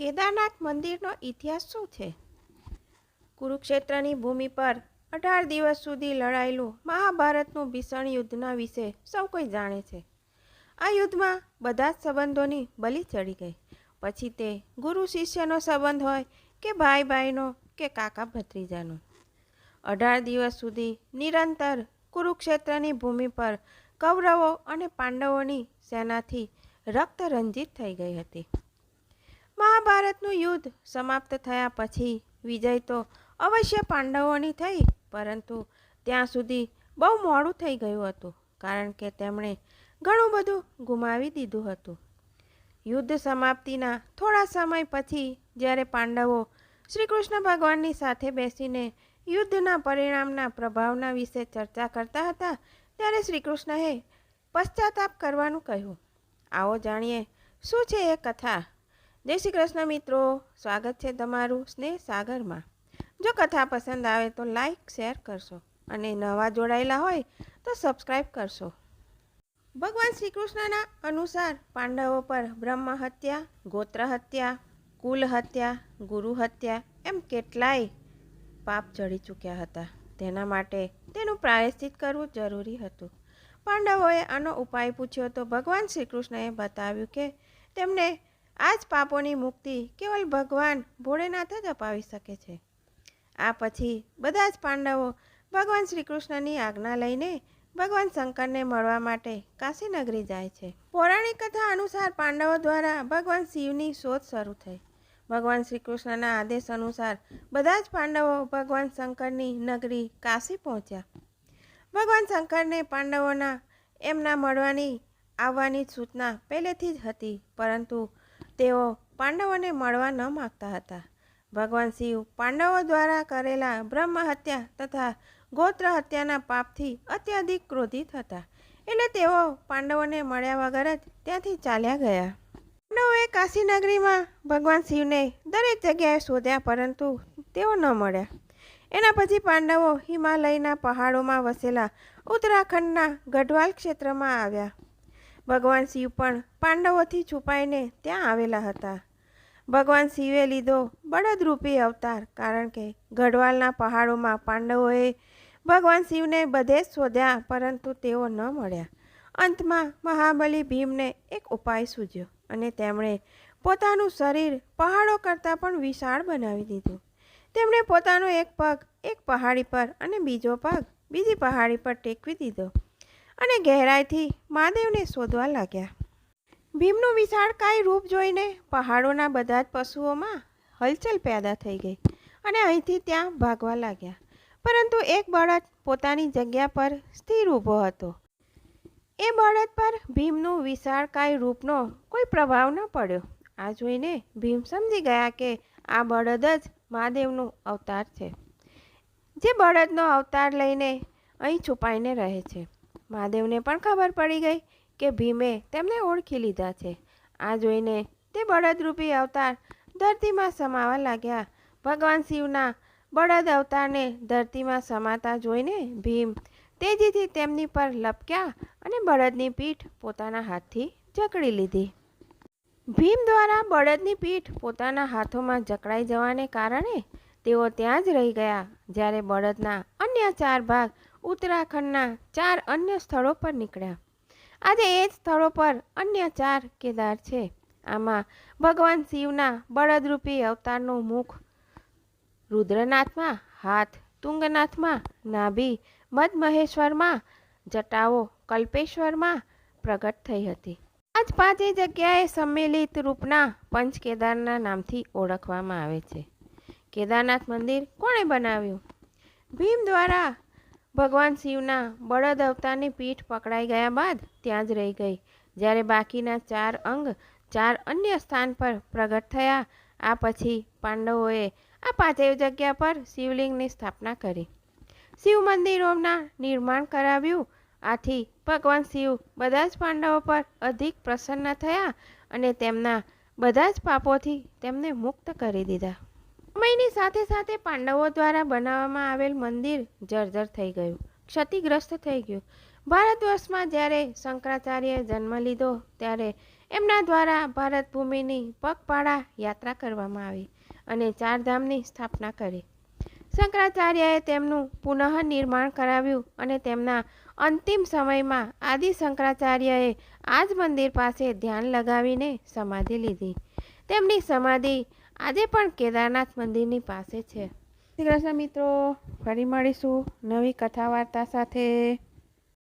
કેદારનાથ મંદિરનો ઇતિહાસ શું છે? કુરુક્ષેત્રની ભૂમિ પર અઢાર દિવસ સુધી લડાયેલું મહાભારતનું ભીષણ યુદ્ધના વિશે સૌ કોઈ જાણે છે. આ યુદ્ધમાં બધા જ સંબંધોની બલી ચડી ગઈ. પછી તે ગુરુ શિષ્યનો સંબંધ હોય કે ભાઈ ભાઈનો કે કાકા ભત્રીજાનો. અઢાર દિવસ સુધી નિરંતર કુરુક્ષેત્રની ભૂમિ પર કૌરવો અને પાંડવોની સેનાથી રક્ત રંજિત થઈ ગઈ હતી. મહાભારતનું યુદ્ધ સમાપ્ત થયા પછી વિજય તો અવશ્ય પાંડવોની થઈ, પરંતુ ત્યાં સુધી બહુ મોડું થઈ ગયું હતું, કારણ કે તેમણે ઘણું બધું ગુમાવી દીધું હતું. યુદ્ધ સમાપ્તિના થોડા સમય પછી જ્યારે પાંડવો શ્રી કૃષ્ણ ભગવાનની સાથે બેસીને યુદ્ધના પરિણામના પ્રભાવના વિશે ચર્ચા કરતા હતા, ત્યારે શ્રી કૃષ્ણએ પશ્ચાતાપ કરવાનું કહ્યું. આવો જાણીએ, શું છે એ કથા? જય શ્રી કૃષ્ણ મિત્રો, સ્વાગત છે તમારું સ્નેહ સાગરમાં. જો કથા પસંદ આવે તો લાઈક, શેર કરશો અને નવા જોડાયેલા હોય તો સબસ્ક્રાઈબ કરશો. ભગવાન શ્રી કૃષ્ણના અનુસાર પાંડવો પર બ્રહ્મ હત્યા, ગોત્ર હત્યા, કુલ હત્યા, ગુરુ હત્યા એમ કેટલાય પાપ ચડી ચૂક્યા હતા. તેના માટે તેનું પ્રાયશ્ચિત કરવું જરૂરી હતું. પાંડવોએ આનો ઉપાય પૂછ્યો તો ભગવાન શ્રી કૃષ્ણએ બતાવ્યું કે તેમને આ જ પાપોની મુક્તિ કેવલ ભગવાન ભોળેનાથ જ અપાવી શકે છે. આ પછી બધા જ પાંડવો ભગવાન શ્રી કૃષ્ણની આજ્ઞા લઈને ભગવાન શંકરને મળવા માટે કાશી નગરી જાય છે. પૌરાણિક કથા અનુસાર પાંડવો દ્વારા ભગવાન શિવની શોધ શરૂ થઈ. ભગવાન શ્રી કૃષ્ણના આદેશ અનુસાર બધા જ પાંડવો ભગવાન શંકરની નગરી કાશી પહોંચ્યા. ભગવાન શંકરને પાંડવોના એમના મળવાની આવવાની સૂચના પહેલેથી જ હતી, પરંતુ તેઓ પાંડવોને મળવા ન માગતા હતા. ભગવાન શિવ પાંડવો દ્વારા કરેલા બ્રહ્મ હત્યા તથા ગોત્ર હત્યાના પાપથી અત્યધિક ક્રોધિત હતા. એટલે તેઓ પાંડવોને મળ્યા વગર જ ત્યાંથી ચાલ્યા ગયા. પાંડવોએ કાશી નગરીમાં ભગવાન શિવને દરેક જગ્યાએ શોધ્યા પરંતુ તેઓ ન મળ્યા. એના પછી પાંડવો હિમાલયના પહાડોમાં વસેલા ઉત્તરાખંડના ગઢવાલ ક્ષેત્રમાં આવ્યા. ભગવાન શિવ પણ પાંડવોથી છુપાઈને ત્યાં આવેલા હતા. ભગવાન શિવે લીધો બળદરૂપી અવતાર કારણ કે ગઢવાલના પહાડોમાં પાંડવોએ ભગવાન શિવને બધે જ શોધ્યા પરંતુ તેઓ ન મળ્યા. અંતમાં મહાબલી ભીમને એક ઉપાય સૂજ્યો અને તેમણે પોતાનું શરીર પહાડો કરતાં પણ વિશાળ બનાવી દીધું. તેમણે પોતાનો એક પગ એક પહાડી પર અને બીજો પગ બીજી પહાડી પર ટેકવી દીધો. અને ગહેરાઈથી મહાદેવને શોધવા લાગ્યા. ભીમનું વિશાળકાય રૂપ જોઈને પહાડોના બધા જ પશુઓમાં હલચલ પેદા થઈ ગઈ અને અહીંથી ત્યાં ભાગવા લાગ્યા. પરંતુ એક બળદ પોતાની જગ્યા પર સ્થિર ઊભો હતો. એ બળદ પર ભીમનું વિશાળકાય રૂપનો કોઈ પ્રભાવ ન પડ્યો. આ જોઈને ભીમ સમજી ગયા કે આ બળદ જ મહાદેવનું અવતાર છે. જે બળદનો અવતાર લઈને અહીં છુપાઈને રહે છે. મહાદેવને પણ ખબર પડી ગઈ કે ભીમે તેમને ઓળખી લીધા છે. આ જોઈને તે બળદરૂપી અવતાર ધરતીમાં સમાવા લાગ્યા. ભગવાન શિવના બળદ અવતારને ધરતીમાં સમાતા જોઈને ભીમ તેજીથી તેમની પર લપક્યા અને બળદની પીઠ પોતાના હાથથી જકડી લીધી. ભીમ દ્વારા બળદની પીઠ પોતાના હાથોમાં જકડાઈ જવાને કારણે તેઓ ત્યાં જ રહી ગયા, જ્યારે બળદના અન્ય ચાર ભાગ ઉત્તરાખંડના ચાર અન્ય સ્થળો પર નીકળ્યા. આજે એ જ સ્થળો પર અન્ય ચાર કેદાર છે. આમાં ભગવાન શિવના બળદરૂપી અવતારનું મુખ, રુદ્રનાથમાં હાથ, તુંગનાથમાં નાભી, મદમહેશ્વરમાં જટાઓ, કલ્પેશ્વરમાં પ્રગટ થઈ હતી. આજ પાંચે જગ્યાએ સંમેલિત રૂપના પંચ કેદારના નામથી ઓળખવામાં આવે છે. કેદારનાથ મંદિર કોણે બનાવ્યું? ભીમ દ્વારા ભગવાન શિવના બળદ અવતારની પીઠ પકડાઈ ગયા બાદ ત્યાં જ રહી ગઈ. જ્યારે બાકીના ચાર અંગ ચાર અન્ય સ્થાન પર પ્રગટ થયા, આ પછી પાંડવોએ આ પાંચેય જગ્યા પર શિવલિંગની સ્થાપના કરી. શિવ મંદિરોના નિર્માણ કરાવ્યું. આથી ભગવાન શિવ બધા જ પાંડવો પર અધિક પ્રસન્ન થયા અને તેમના બધા જ પાપોથી તેમને મુક્ત કરી દીધા. સમયની સાથે સાથે પાંડવો દ્વારા બનાવવામાં આવેલ મંદિર જર્જર થઈ ગયું, ક્ષતિગ્રસ્ત થઈ ગયું. ભારત વર્ષમાં જ્યારે શંકરાચાર્યએ જન્મ લીધો, ત્યારે એમના દ્વારા ભારત ભૂમિની પગપાળા યાત્રા કરવામાં આવી અને ચારધામની સ્થાપના કરી. શંકરાચાર્યએ તેમનું પુનઃ નિર્માણ કરાવ્યું અને તેમના અંતિમ સમયમાં આદિ શંકરાચાર્યએ આ જ મંદિર પાસે ધ્યાન લગાવીને સમાધિ લીધી. તેમની સમાધિ આજે પણ કેદારનાથ મંદિરની પાસે છે. શ્રી મિત્રો ફરી મળીશું નવી કથા વાર્તા સાથે.